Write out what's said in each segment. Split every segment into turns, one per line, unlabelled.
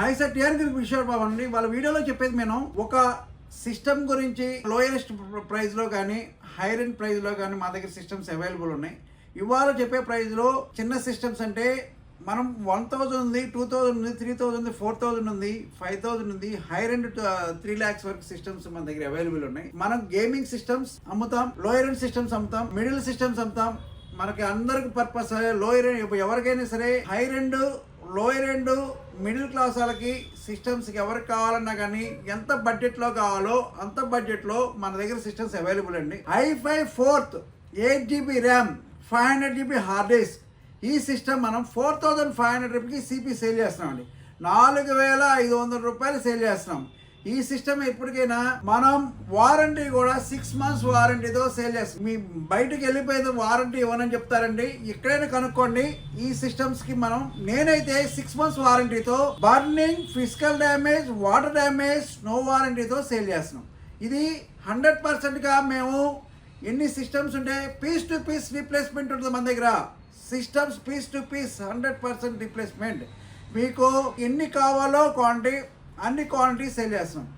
Hi sir TRP Kishore Babu అండి వాళ్ళ వీడియోలో చెప్పేది నేను ఒక సిస్టమ్ గురించి లోయెస్ట్ ప్రైస్లో కానీ హైర్ ఎండ్ ప్రైస్లో కానీ మా దగ్గర సిస్టమ్స్ అవైలబుల్ ఉన్నాయి. ఇవాళ చెప్పే ప్రైస్లో చిన్న సిస్టమ్స్ అంటే మనం వన్ థౌజండ్ ఉంది టూ థౌజండ్ ఉంది త్రీ థౌజండ్ ఉంది ఫోర్ థౌజండ్ ఉంది ఫైవ్ థౌజండ్ ఉంది హైర్ అండ్ త్రీ ల్యాక్స్ వరకు సిస్టమ్స్ మన దగ్గర అవైలబుల్ ఉన్నాయి. మనం గేమింగ్ సిస్టమ్స్ అమ్ముతాం లోయర్ ఎండ్ సిస్టమ్స్ అమ్ముతాం మిడిల్ సిస్టమ్స్ అమ్ముతాం. మనకి అందరికి పర్పస్ లోయర్ ఎవరికైనా సరే higher end lower end middle class వాళ్ళకి సిస్టమ్స్కి ఎవరికి కావాలన్నా కానీ ఎంత బడ్జెట్లో కావాలో అంత బడ్జెట్లో మన దగ్గర సిస్టమ్స్ అవైలబుల్ అండి. I five fourth eight GB RAM five hundred GB hard disk. ఈ సిస్టమ్ మనం ఫోర్ థౌజండ్ ఫైవ్ హండ్రెడ్ రూపీకి సిపి సేల్ చేస్తున్నామండి. నాలుగు వేల ఐదు వందల రూపాయలు సేల్ చేస్తున్నాం. ఈ సిస్టమ్ ఎప్పటికైనా మనం వారంటీ కూడా సిక్స్ మంత్స్ వారంటీతో సేల్ చేస్తాం. మీ బయటకు వెళ్ళిపోయేది వారంటీ ఇవ్వనని చెప్తారండి. ఇక్కడైనా కనుక్కోండి. ఈ సిస్టమ్స్కి మనం నేనైతే six months వారంటీతో burning physical damage water damage snow వారంటీతో సేల్ చేస్తున్నాం. ఇది హండ్రెడ్ పర్సెంట్గా మేము ఎన్ని సిస్టమ్స్ ఉంటే పీస్ టు పీస్ రీప్లేస్మెంట్ ఉంటుంది మన దగ్గర. Systems piece to piece hundred percent replacement మీకు ఎన్ని కావాలో క్వాంటిటీ అన్ని క్వాంటిటీ సేల్ చేస్తున్నాం.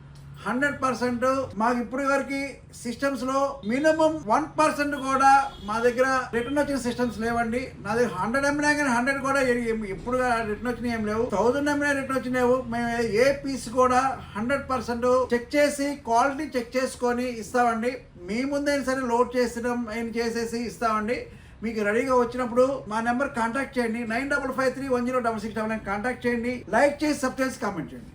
హండ్రెడ్ పర్సెంట్ మాకు ఇప్పుడు వరకు సిస్టమ్స్లో మినిమం వన్ పర్సెంట్ కూడా మా దగ్గర రిటర్న్ వచ్చిన సిస్టమ్స్ లేవండి. నా దగ్గర హండ్రెడ్ ఎంబినా కానీ హండ్రెడ్ కూడా ఇప్పుడు ఎప్పుడు రిటర్న్ వచ్చినాయి ఏం లేవు. థౌసండ్ ఎంబినా రిటర్న్ వచ్చినావు మేము ఏ పీస్ కూడా హండ్రెడ్ పర్సెంట్ చెక్ చేసి క్వాలిటీ చెక్ చేసుకొని ఇస్తామండి. మీ ముందైనా సరే లోడ్ చేసడం చేసేసి ఇస్తామండి. మీకు రెడీగా వచ్చినప్పుడు మా నెంబర్ కాంటాక్ట్ చేయండి. Nine double five three one zero double six double nine contact చేయండి. లైక్ చేసి సబ్స్క్రైబ్ కామెంట్ చేయండి.